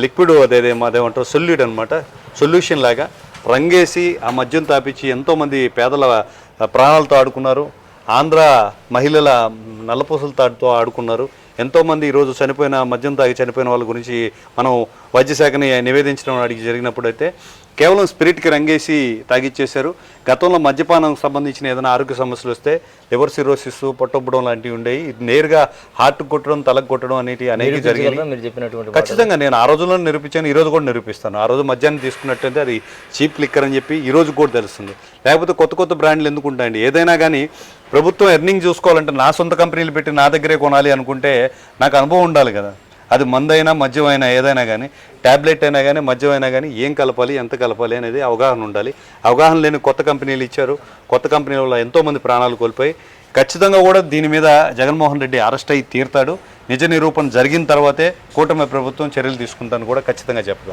Liquid అదేదేమో అదేమంటారు solute అనమాట solution లాగా రంగేసి ఆ మద్యం తాపించి ఎంతోమంది పేదల ప్రాణాలతో ఆడుకున్నారు. ఆంధ్ర మహిళల నల్లపూసలతో ఆడుకున్నారు. ఎంతోమంది ఈరోజు చనిపోయిన మద్యం తాగి చనిపోయిన వాళ్ళ గురించి మనం వైద్యశాఖని నివేదించడం అడిగి జరిగినప్పుడైతే కేవలం స్పిరిట్కి రంగేసి తాగిచ్చేశారు. గతంలో మద్యపానం సంబంధించిన ఏదైనా ఆరోగ్య సమస్యలు వస్తే లివర్ సిరోసిస్ పొట్టొబ్బడం లాంటివి ఉండేవి. ఇది నేరుగా హార్ట్ కొట్టడం తలకు కొట్టడం అనేవి మీరు చెప్పినటువంటి మాట? ఖచ్చితంగా నేను ఆ రోజుల్లో నిరూపించాను ఈ రోజు కూడా నిరూపిస్తాను. ఆ రోజు మధ్యాహ్నం తీసుకున్నట్టయితే అది చీప్ లిక్కర్ అని చెప్పి ఈ రోజు కూడా తెలుస్తుంది. లేకపోతే కొత్త కొత్త బ్రాండ్లు ఎందుకు ఉంటాయండి? ఏదైనా కానీ ప్రభుత్వం ఎర్నింగ్ చూసుకోవాలంటే నా సొంత కంపెనీలు పెట్టి నా దగ్గరే కొనాలి అనుకుంటే నాకు అనుభవం ఉండాలి కదా. అది మందైనా మద్యం అయినా ఏదైనా కానీ ట్యాబ్లెట్ అయినా కానీ మద్యం అయినా కానీ ఏం కలపాలి ఎంత కలపాలి అనేది అవగాహన ఉండాలి. అవగాహన లేని కొత్త కంపెనీలు ఇచ్చారు. కొత్త కంపెనీల వల్ల ఎంతోమంది ప్రాణాలు కోల్పోయి ఖచ్చితంగా కూడా దీని మీద జగన్మోహన్ రెడ్డి అరెస్ట్ అయ్యి తీరుతాడు. నిజ నిరూపణ జరిగిన తర్వాతే కూటమి ప్రభుత్వం చర్యలు తీసుకుంటాను కూడా ఖచ్చితంగా చెప్పగలరు